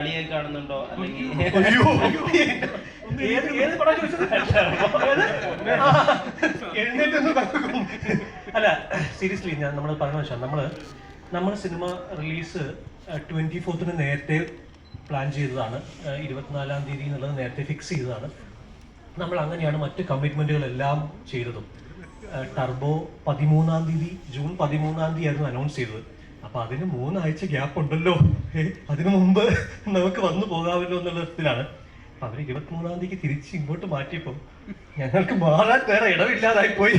കളിയെ കാണുന്നുണ്ടോ? അല്ലെങ്കിൽ. അല്ല സീരിയസ്ലി ഞാൻ നമ്മൾ പറഞ്ഞ വെച്ചാൽ നമ്മൾ നമ്മൾ സിനിമ റിലീസ് ട്വന്റി ഫോർത്തിന് നേരത്തെ പ്ലാൻ ചെയ്തതാണ്. ഇരുപത്തിനാലാം തീയതി എന്നുള്ളത് നേരത്തെ ഫിക്സ് ചെയ്തതാണ്. നമ്മൾ അങ്ങനെയാണ് മറ്റ് കമ്മിറ്റ്മെന്റുകളെല്ലാം ചെയ്തതും. ടർബോ പതിമൂന്നാം തീയതി ജൂൺ പതിമൂന്നാം തീയതി ആയിരുന്നു അനൗൺസ് ചെയ്തത്. അപ്പൊ അതിന് മൂന്നാഴ്ച ഗ്യാപ്പ് ഉണ്ടല്ലോ. അതിനു മുമ്പ് നമുക്ക് വന്നു പോകാമല്ലോ എന്നുള്ള ഇതിലാണ്. അപ്പൊ അവർ ഇരുപത്തിമൂന്നാം തീയതിക്ക് തിരിച്ച് ഇങ്ങോട്ട് മാറ്റിയപ്പോ ഞങ്ങൾക്ക് മാറാൻ വേറെ ഇടമില്ലാതായി പോയി.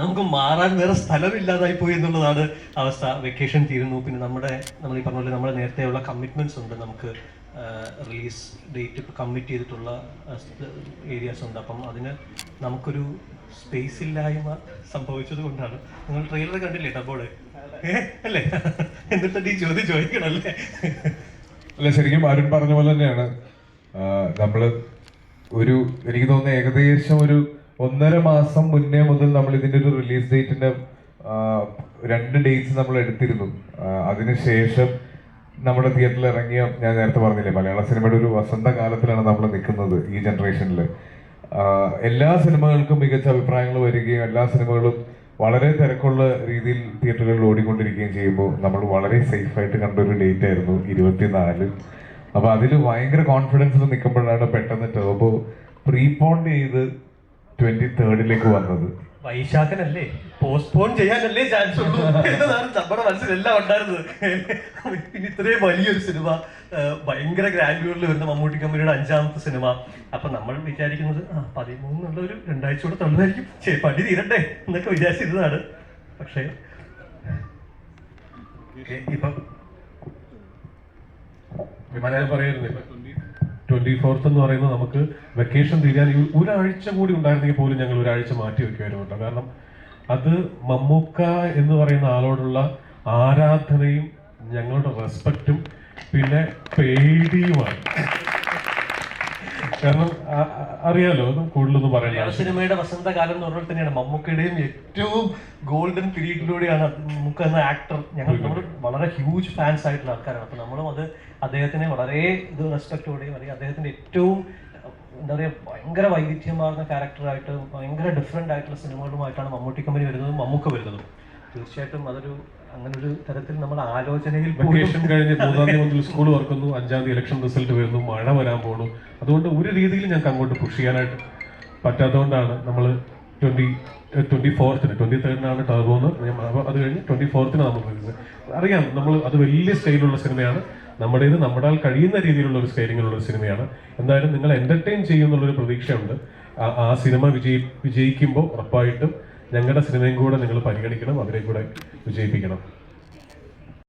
നമുക്ക് മാറാൻ വേറെ സ്ഥലമില്ലാതായി പോയി എന്നുള്ളതാണ് അവസ്ഥ. വെക്കേഷൻ തീരുന്നു. പിന്നെ നമ്മുടെ നമ്മൾ ഈ പറഞ്ഞ പോലെ നമ്മുടെ നേരത്തെയുള്ള കമ്മിറ്റ്മെന്റ്സ് ഉണ്ട് നമുക്ക് റിലീസ് ഡേറ്റ് ഇപ്പോൾ കമ്മിറ്റ് ചെയ്തിട്ടുള്ള ഏരിയാസ് ഉണ്ട്. അപ്പം അതിന് നമുക്കൊരു സ്പേസ് ഇല്ലായ്മ സംഭവിച്ചത് കൊണ്ടാണ്. നിങ്ങൾ ട്രെയിലർ കണ്ടില്ലേ ഡബോൾ അല്ലേ? എന്നിട്ട് ഈ ചോദ്യം ചോദിക്കണല്ലേ? അല്ല ശരിക്കും അരുൺ പറഞ്ഞ പോലെ തന്നെയാണ്. നമ്മൾ ഒരു എനിക്ക് തോന്നുന്നു ഏകദേശം ഒരു ഒന്നര മാസം മുന്നേ മുതൽ നമ്മൾ ഇതിന്റെ ഒരു റിലീസ് ഡേറ്റിന്റെ രണ്ട് ഡേറ്റ്സ് നമ്മൾ എടുത്തിരുന്നു. അതിനുശേഷം നമ്മുടെ തിയേറ്ററിൽ ഇറങ്ങിയ ഞാൻ നേരത്തെ പറഞ്ഞില്ലേ മലയാള സിനിമയുടെ ഒരു വസന്തകാലത്തിലാണ് നമ്മൾ നിൽക്കുന്നത് ഈ ജനറേഷനിൽ എല്ലാ സിനിമകൾക്കും മികച്ച അഭിപ്രായങ്ങൾ വരികയും എല്ലാ സിനിമകളും വളരെ തിരക്കുള്ള രീതിയിൽ തിയേറ്ററുകളിൽ ഓടിക്കൊണ്ടിരിക്കുകയും ചെയ്യുമ്പോൾ നമ്മൾ വളരെ സേഫായിട്ട് കണ്ട ഒരു ഡേറ്റ് ആയിരുന്നു ഇരുപത്തിനാല് അപ്പോൾ അതിൽ ഭയങ്കര കോൺഫിഡൻസിൽ നിൽക്കുമ്പോഴാണ് പെട്ടെന്ന് ടേബോ പ്രീപോണ്ട് ചെയ്ത് ട്വന്റി തേർഡിലേക്ക് വന്നത്. വൈശാഖനല്ലേ? പോസ്റ്റ്പോൺ ചെയ്യാനല്ലേ ചാൻസ് ഉള്ളൂ എന്നതാണ് നമ്മുടെ മനസ്സിലെല്ലാം ഉണ്ടായിരുന്നത്. പിന്നെ ഇത്രയും വലിയൊരു സിനിമ ഭയങ്കര ഗ്രാൻഡ്യൂറിൽ വരുന്ന മമ്മൂട്ടി കമ്പനിയുടെ അഞ്ചാമത്തെ സിനിമ. അപ്പൊ നമ്മൾ വിചാരിക്കുന്നത് ആ പതിമൂന്നുള്ള ഒരു രണ്ടാഴ്ച കൂടെ തള്ളുന്നതായിരിക്കും. ശരി പടി തീരട്ടെ എന്നൊക്കെ വിചാരിച്ചിരുന്നതാണ്. പക്ഷേ ഇപ്പം ഞാൻ ട്വന്റി ഫോർത്ത് എന്ന് പറയുന്നത് നമുക്ക് വെക്കേഷൻ തീരാൻ ഒരാഴ്ച കൂടി ഉണ്ടായിരുന്നെങ്കിൽ പോലും ഞങ്ങൾ ഒരാഴ്ച മാറ്റി വെക്കുമായിരുന്നു കേട്ടോ. കാരണം അത് മമ്മൂക്ക എന്ന് പറയുന്ന ആളോടുള്ള ആരാധനയും ഞങ്ങളുടെ റെസ്പെക്റ്റും പിന്നെ പേടിയുമാണ് കാരണം അറിയാലോ കൂടുതലൊന്നും പറയാൻ സിനിമയുടെ വസന്തകാലം എന്ന് പറഞ്ഞാൽ തന്നെയാണ് മമ്മൂക്കയുടെയും ഏറ്റവും ഗോൾഡൻ പീരീഡിലൂടെയാണ് മമ്മൂക്ക എന്ന ആക്ടർ. ഞങ്ങൾ നമ്മൾ വളരെ ഹ്യൂജ് ഫാൻസ് ആയിട്ടുള്ള ആൾക്കാരാണ്. അപ്പൊ നമ്മളും അത് അദ്ദേഹത്തിനെ വളരെ ഇത് റെസ്പെക്റ്റോടെയും അല്ലെങ്കിൽ അദ്ദേഹത്തിന്റെ ഏറ്റവും എന്താ പറയുക ഭയങ്കര വൈവിധ്യമാർന്ന ക്യാരക്ടറായിട്ട് ഭയങ്കര ഡിഫറെന്റ് ആയിട്ടുള്ള സിനിമകളുമായിട്ടാണ് മമ്മൂട്ടി കമ്പനി വരുന്നതും മമ്മൂക്ക വരുന്നതും. തീർച്ചയായിട്ടും അതൊരു അങ്ങനെ ഒരു തരത്തിൽ നമ്മൾ ആലോചനയിൽ വെക്കേഷൻ കഴിഞ്ഞ് മൂന്നാം തീയതി മുതൽ സ്കൂൾ തുറക്കുന്നു. അഞ്ചാം തീയതി ഇലക്ഷൻ റിസൾട്ട് വരുന്നു. മഴ വരാൻ പോകുന്നു അതുകൊണ്ട് ഒരു രീതിയിൽ ഞങ്ങൾക്ക് അങ്ങോട്ട് പുഷ് ചെയ്യാനായിട്ട് പറ്റാത്തതുകൊണ്ടാണ് നമ്മൾ ട്വന്റി ട്വന്റി ഫോർത്തിന് ട്വന്റി തേർഡിനാണ് ടർബോന്ന് അത് കഴിഞ്ഞ് ട്വന്റി ഫോർത്തിന് നമ്മൾ വരുന്നത്. അറിയാം നമ്മൾ അത് വലിയ സ്റ്റൈലുള്ള സിനിമയാണ്. നമ്മുടേത് നമ്മളാൽ കഴിയുന്ന രീതിയിലുള്ള ഒരു സ്കെയിലിങ്ങിലുള്ള ഒരു സിനിമയാണ്. എന്തായാലും നിങ്ങൾ എന്റർടൈൻ ചെയ്യുന്നുള്ളൊരു പ്രതീക്ഷയുണ്ട്. ആ സിനിമ വിജയി വിജയിക്കുമ്പോൾ ഉറപ്പായിട്ടും ഞങ്ങളുടെ സിനിമയും കൂടെ നിങ്ങൾ പരിഗണിക്കണം അവരെ കൂടെ വിജയിപ്പിക്കണം.